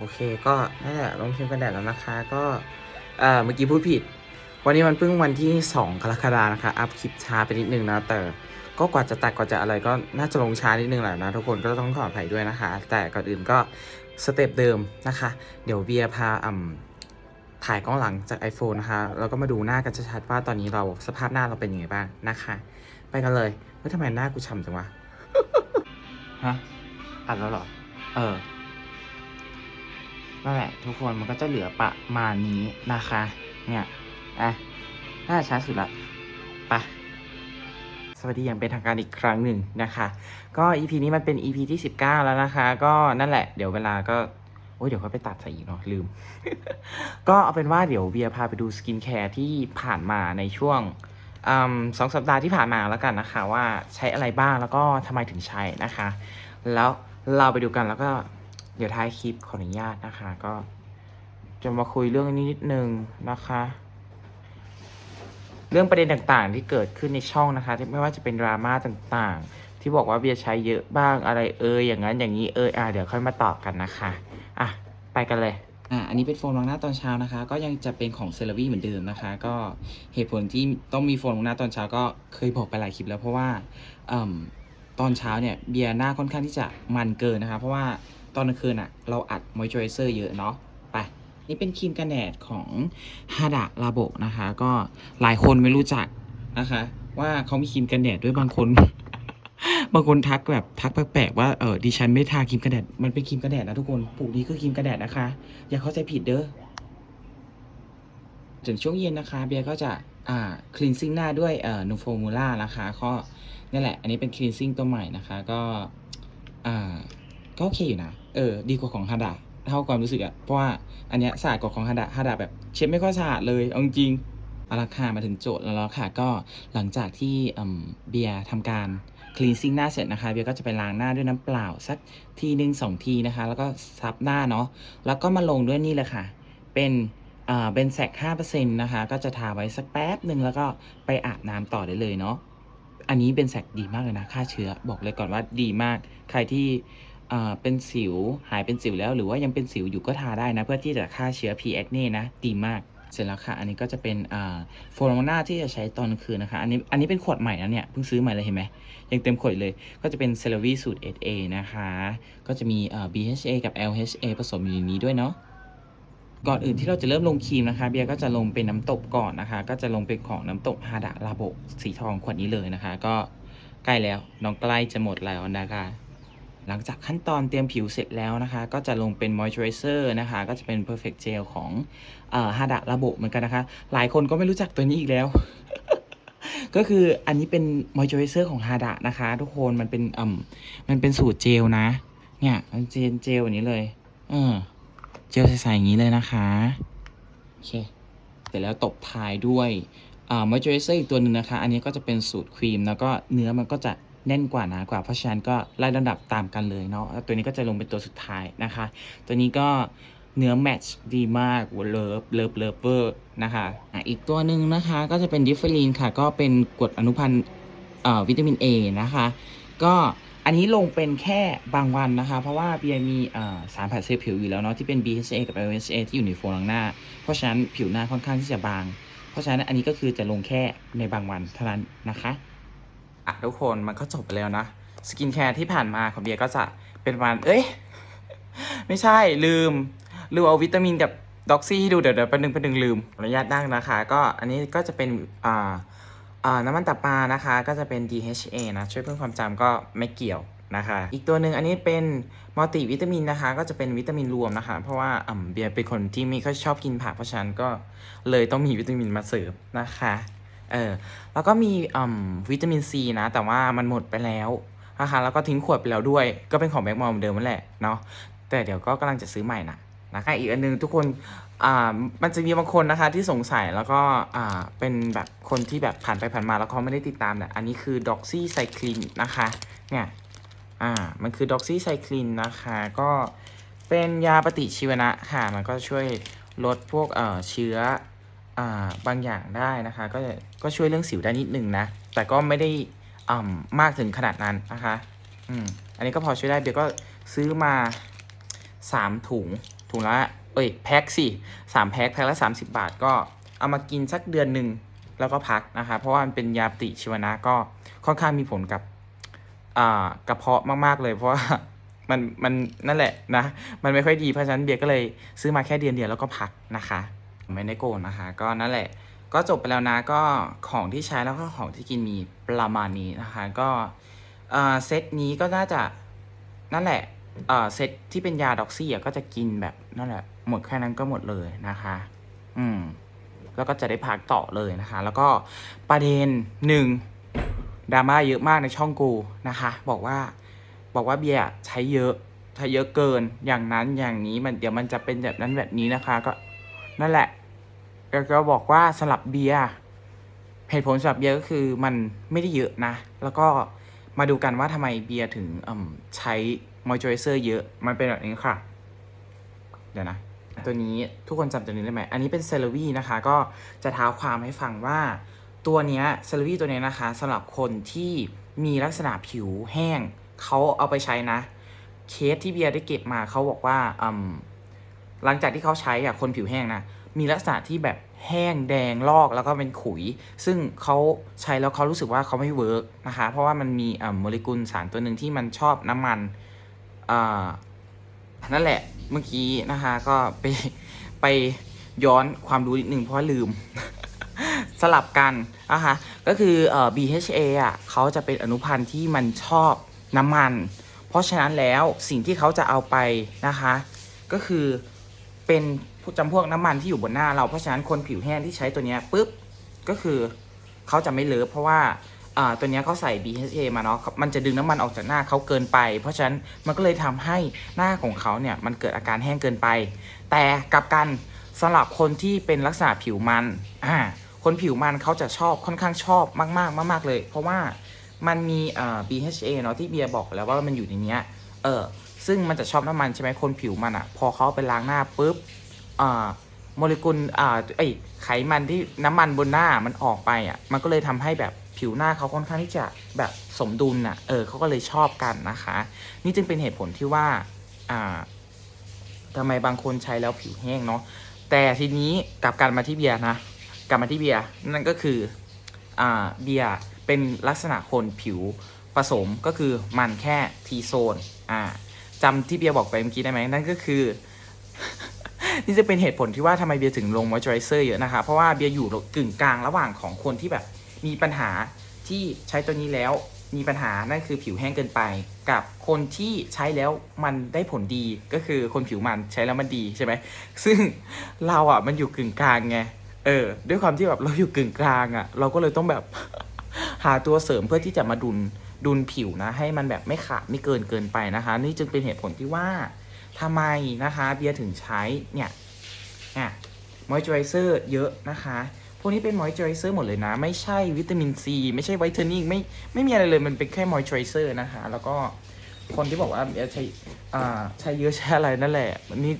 โอเคก็นั่นแหละลงครีมกันแดดแล้วนะคะ ก็เอ่อเมื่อกี้พูดผิด วันนี้มันเพิ่งวันที่ 2 กรกฎานะคะ อัพคลิปช้าไปนิดนึงนะ แต่ก็กว่าจะตัดกว่าจะอะไรก็น่าจะลงช้านิดนึงแหละนะทุกคนก็ต้องขออภัยด้วยนะคะ แต่ก่อนอื่นก็สเต็ปเดิมนะคะ เดี๋ยวเบียร์พาอ่ำถ่ายกล้องหลังจาก iPhone นะคะแล้วก็มาดูหน้ากันชัดๆว่าตอนนี้เราสภาพหน้าเราเป็นยังไงบ้างนะคะ ไปกันเลยเฮ้ยทำไมหน้ากูฉ่ำจังวะฮะอัดแล้วเหรอ เออ นั่นแหละทุกคนมันก็จะเหลือประมาณนี้นะคะ เนี่ยอะน่าช้าสุดละปะสวัสดีอย่างเป็นทางการอีกครั้งหนึ่งนะคะ ก็ EP นี้มันเป็น EP ที่ 19 แล้วนะคะ ก็นั่นแหละ เดี๋ยวเวลาก็ โอ้ยเดี๋ยวเขาไปตัดใส่อีกเนาะลืม ก็เอาเป็นว่าเดี๋ยวเบียร์พาไปดูสกินแคร์ที่ผ่านมาในช่วงอสองสัปดาห์ที่ผ่านมาแล้วกันนะคะ ว่าใช้อะไรบ้างแล้วก็ทำไมถึงใช้นะคะ แล้วเราไปดูกันแล้วก็ เดี๋ยวท้ายคลิปขออนุญาตนะคะ ก็จะมาคุยเรื่องนี้นิดนึงนะคะ เรื่องประเด็นต่างๆ ที่เกิดขึ้นในช่องนะคะที่ไม่ว่าจะเป็นดราม่าต่างๆ ที่บอกว่าเบียร์ใช้เยอะบ้างอะไรเอยอย่างนั้นอย่างนี้เอยอะเดี๋ยวค่อยมาตอบกันนะคะอะไปกันเลยอะอันนี้เป็นโฟมล้างหน้าตอนเช้านะคะ ก็ยังจะเป็นของเซราวีเหมือนเดิมนะคะ ก็เหตุผลที่ต้องมีโฟมล้างหน้าตอนเช้าก็เคยบอกไปหลายคลิปแล้วเพราะว่าอืมตอนเช้าเนี่ยเบียร์หน้าค่อนข้างที่จะมันเกินนะคะ เพราะว่า ตอนกลางคืนอะเราอัดมอยเจอไรเซอร์เยอะเนาะไปนี่เป็นครีมกันแดดของฮาดะลาโบนะคะ ก็หลายคนไม่รู้จักนะคะ ว่าเขามีครีมกันแดดด้วยบางคน บางคนทักแบบทักแปลกๆว่าเออดิฉันไม่ทาครีมกันแดดมันเป็นครีมกันแดดนะทุกคนปลูกนี้คือครีมกันแดดนะคะ อย่าเข้าใจผิดเด้อถึงช่วงเย็นนะคะ เบียร์ก็จะอ่าคลีนซิ่งหน้าด้วยเอ่อนูโฟมูล่านะคะก็นี่แหละ อันนี้เป็นคลีนซิ่งตัวใหม่นะคะ ก็อ่าก็โอเคอยู่นะ เออดีกว่าของฮาดะเท่าความรู้สึกอะเพราะว่าอันเนี้ยสะอาดกว่าของฮาดะฮาดะแบบเช็ดไม่ค่อยสะอาดเลยเอาจริงเอาละค่ะมาถึงโจทย์แล้วล้วค่ะ ก็หลังจากที่เบียร์ทำการคลีนซิ่งหน้าเสร็จนะคะ เบียร์ก็จะไปล้างหน้าด้วยน้ำเปล่าสักทีหนึ่งสองทีนะคะ แล้วก็ซับหน้าเนาะแล้วก็มาลงด้วยนี่เลยค่ะ เป็นเป็นแสกห้าเปอร์เซ็นต์นะคะ ก็จะทาไว้สักแป๊บหนึ่งแล้วก็ไปอาบน้ำต่อได้เลยเนาะอันนี้เป็นแสกดีมากเลยนะฆ่าเชื้อ บอกเลยก่อนว่าดีมากใครที่ เป็นสิวหายเป็นสิวแล้ว หรือว่ายังเป็นสิวอยู่ก็ทาได้นะ เพื่อที่จะฆ่าเชื้อ P acne นะ ดีมากเสร็จแล้วค่ะ อันนี้ก็จะเป็นโฟมล้างหน้าที่จะใช้ตอนกลางคืนนะคะ อันนี้ อันนี้เป็นขวดใหม่นะเนี่ย เพิ่งซื้อใหม่เลยเห็นไหม ยังเต็มขวดเลย ก็จะเป็น c e l a v i สูตร 8A นะคะ ก็จะมีเอ่อ BHA กับ LHA ผสมอยู่ในนี้ด้วยเนาะ ก่อนอื่นที่เราจะเริ่มลงครีมนะคะ เบียร์ก็จะลงเป็นน้ำตบก่อนนะคะ ก็จะลงเป็นของน้ำตบฮาดะลาโบสีทองขวดนี้เลยนะคะ ก็ใกล้แล้ว น้องใกล้จะหมดแล้วนะคะ หลังจากขั้นตอนเตรียมผิวเสร็จแล้วนะคะ ก็จะลงเป็น moisturizer นะคะ ก็จะเป็น perfect gel ของฮาดะลาโบเหมือนกันนะคะ หลายคนก็ไม่รู้จักตัวนี้อีกแล้ว ก็คืออันนี้เป็น moisturizer ของฮาดะนะคะ ทุกคนมันเป็นอ่ามันเป็นสูตรเจลนะ เนี่ยมันเจลเจลอย่างนี้เลย เออ เจลใสๆอย่างนี้เลยนะคะโอเคเสร็จแล้วตบท้ายด้วยอ่า moisturizer อีกตัวหนึ่งนะคะ อันนี้ก็จะเป็นสูตรครีม แล้วก็เนื้อมันก็จะ แน่นกว่าหนากว่า เพราะฉะนั้นก็ไล่ลำดับตามกันเลยเนาะตัวนี้ก็จะลงเป็นตัวสุดท้ายนะคะ ตัวนี้ก็เนื้อแมทช์ดีมากเลิฟเลิฟเลิฟเวอร์นะคะอะอีกตัวหนึ่งนะคะก็จะเป็นดิฟเฟอรีนค่ะ ก็เป็นกรดอนุพันธ์เอ่อวิตามิน A นะคะ ก็อันนี้ลงเป็นแค่บางวันนะคะ เพราะว่าเบียร์มีสารผัดเซลล์ผิวอยู่แล้วเนาะที่เป็น BHA กับ LHA ที่อยู่ในโฟมล้างหน้า เพราะฉะนั้นผิวหน้าค่อนข้างที่จะบาง เพราะฉะนั้นอันนี้ก็คือจะลงแค่ในบางวันเท่านั้นนะคะ อะทุกคนมันก็จบไปแล้วนะ สกินแคร์ที่ผ่านมาของเบียก็จะเป็นประมาณเอ้ย ไม่ใช่ลืม ลืมเอาวิตามินกับด็อกซี่ให้ดูเดี๋ยวเดี๋ยวประนึงประนึงลืมขออนุญาตนั่งนะคะ ก็อันนี้ก็จะเป็นอ่าอ่าน้ำมันตับปลานะคะ ก็จะเป็น DHA นะ ช่วยเพิ่มความจำก็ไม่เกี่ยวนะคะ อีกตัวหนึ่งอันนี้เป็นมัลติวิตามินนะคะ ก็จะเป็นวิตามินรวมนะคะ เพราะว่าอ่าเบียร์เป็นคนที่ไม่ค่อยชอบกินผักเพราะฉะนั้นก็เลยต้องมีวิตามินมาเสริมนะคะ เออ แล้วก็มีวิตามินซีนะ แต่ว่ามันหมดไปแล้วนะคะแล้วก็ทิ้งขวดไปแล้วด้วย ก็เป็นของแบงค์มอลเหมือนเดิมนั่นแหละเนาะ แต่เดี๋ยวก็กำลังจะซื้อใหม่นะนะคะอีกอันนึงทุกคนอ่ามันจะมีบางคนนะคะที่สงสัยแล้วก็อ่าเป็นแบบคนที่แบบผ่านไปผ่านมาแล้วเขาไม่ได้ติดตามเนี่ยอันนี้คือ doxy cycline นนะคะเนี่ยอ่ามันคือ doxy cycline นนะคะก็เป็นยาปฏิชีวนะค่ะ มันก็ช่วยลดพวกเอ่อเชื้อ บางอย่างได้นะคะ ก็จะก็ช่วยเรื่องสิวได้นิดนึงนะ แต่ก็ไม่ได้อ่ามากถึงขนาดนั้นนะคะอืมอันนี้ก็พอช่วยได้เบียร์ก็ซื้อมาสามถุงถุงละเอ้ยแพ็คสิสามแพ็คแพ็คละ30บาทก็เอามากินสักเดือนหนึ่งแล้วก็พักนะคะ เพราะว่ามันเป็นยาปฏิชีวนะก็ค่อนข้างมีผลกับกระเพาะมากๆเลย เพราะว่ามันมันนั่นแหละนะ มันไม่ค่อยดีเพราะฉะนั้นเบียร์ก็เลยซื้อมาแค่เดือนเดียวแล้วก็พักนะคะ ไม่ได้โกนนะคะ ก็นั่นแหละ ก็จบไปแล้วนะก็ของที่ใช้แล้วก็ของที่กินมีประมาณนี้นะคะ ก็เออเซตนี้ก็น่าจะนั่นแหละเออเซตที่เป็นยาด็อกซี่อะก็จะกินแบบนั่นแหละ หมดแค่นั้นก็หมดเลยนะคะ อืม แล้วก็จะได้พักต่อเลยนะคะ แล้วก็ประเด็นหนึ่งดราม่าเยอะมากในช่องกูนะคะ บอกว่าบอกว่าเบียร์ใช้เยอะใช้เยอะเกินอย่างนั้นอย่างนี้มันเดี๋ยวมันจะเป็นแบบนั้นแบบนี้นะคะ ก็นั่นแหละ แล้วก็บอกว่าสลับเบียร์เหตุผลสลับเบียร์ก็คือมันไม่ได้เยอะนะ แล้วก็มาดูกันว่าทำไมเบียร์ถึงใช้มอยเจอร์เซอร์เยอะ มันเป็นแบบนี้ค่ะ เดี๋ยวนะ ตัวนี้ทุกคนจำตัวนี้ได้ไหม อันนี้เป็นเซเลวีนะคะ ก็จะเท้าความให้ฟังว่าตัวนี้เซเลวีตัวนี้นะคะสำหรับคนที่มีลักษณะผิวแห้งเขาเอาไปใช้นะ เคสที่เบียร์ได้เก็บมาเขาบอกว่าอืมหลังจากที่เขาใช้อะคนผิวแห้งนะ มีลักษณะที่แบบแห้งแดงลอกแล้วก็เป็นขุย ซึ่งเขาใช้แล้วเขารู้สึกว่าเขาไม่เวิร์กนะคะเพราะว่ามันมีโมเลกุลสารตัวหนึ่งที่มันชอบน้ำมันอ่านั่นแหละเมื่อกี้นะคะก็ไปไปย้อนความรู้นิดนึงเพราะลืมสลับกันนะคะก็คืออ BHA อะเขาจะเป็นอนุพันธ์ที่มันชอบน้ำมัน เพราะฉะนั้นแล้วสิ่งที่เขาจะเอาไปนะคะ ก็คือเป็น จำพวกน้ำมันที่อยู่บนหน้าเราเพราะฉะนั้นคนผิวแห้งที่ใช้ตัวนี้ปุ๊บก็คือเขาจะไม่เลิฟเพราะว่าตัวนี้เขาใส่ BHA มาเนาะมันจะดึงน้ำมันออกจากหน้าเขาเกินไป เพราะฉะนั้นมันก็เลยทำให้หน้าของเขาเนี่ยมันเกิดอาการแห้งเกินไป แต่กลับกันสำหรับคนที่เป็นลักษณะผิวมันอ่าคนผิวมันเขาจะชอบค่อนข้างชอบมากๆมากๆเลย เพราะว่ามันมี BHA เนาะที่เบียร์บอกแล้วว่ามันอยู่ในเนี้ยเออซึ่งมันจะชอบน้ำมันใช่ไหมคนผิวมันอะ่ะ พอเขาไปล้างหน้าปุ๊บ อ่าโมเลกุลอ่าเอ้ยไขมันที่น้ำมันบนหน้ามันออกไปอะ่ะมันก็เลยทำให้แบบผิวหน้าเขาค่อนข้างที่จะแบบสมดุลอะเออเขาก็เลยชอบกันนะคะ นี่จึงเป็นเหตุผลที่ว่าอ่าทำไมบางคนใช้แล้วผิวแห้งเนาะแต่ทีนี้กลับกันมาที่เบียร์นะกลับมาที่เบียร์นั่นก็คืออ่าเบียร์เป็นลักษณะคนผิวผสมก็คือมันแค่ทีโซนอ่าจำที่เบียร์บอกไปเมื่อกี้ได้ไหมนั่นก็คือ นี่จะเป็นเหตุผลที่ว่าทำไมเบียร์ถึงลงมอยเจอร์เซอร์เยอะนะคะ เพราะว่าเบียร์อยู่กึ่งกลางระหว่างของคนที่แบบมีปัญหาที่ใช้ตัวนี้แล้วมีปัญหานั่นคือผิวแห้งเกินไป กับคนที่ใช้แล้วมันได้ผลดีก็คือคนผิวมันใช้แล้วมันดีใช่ไหมซึ่งเราอะมันอยู่กึ่งกลางไงเออ ด้วยความที่แบบเราอยู่กึ่งกลางอะ เราก็เลยต้องแบบหาตัวเสริมเพื่อที่จะมาดุลดุลผิวนะ ให้มันแบบไม่ขาดไม่เกินเกินไปนะคะ นี่จึงเป็นเหตุผลที่ว่า ทำไมนะคะเบียร์ถึงใช้เนี่ยอะมอยเจอไรเซอร์เยอะนะคะ พวกนี้เป็นมอยเจอไรเซอร์หมดเลยนะ ไม่ใช่วิตามินซีไม่ใช่ไวท์เทนนิ่งไม่ไม่มีอะไรเลยมันเป็นแค่มอยเจอไรเซอร์นะคะ แล้วก็คนที่บอกว่าเบียร์ใช้อ่าใช้เยอะใช้อะไรนั่นแหละนี่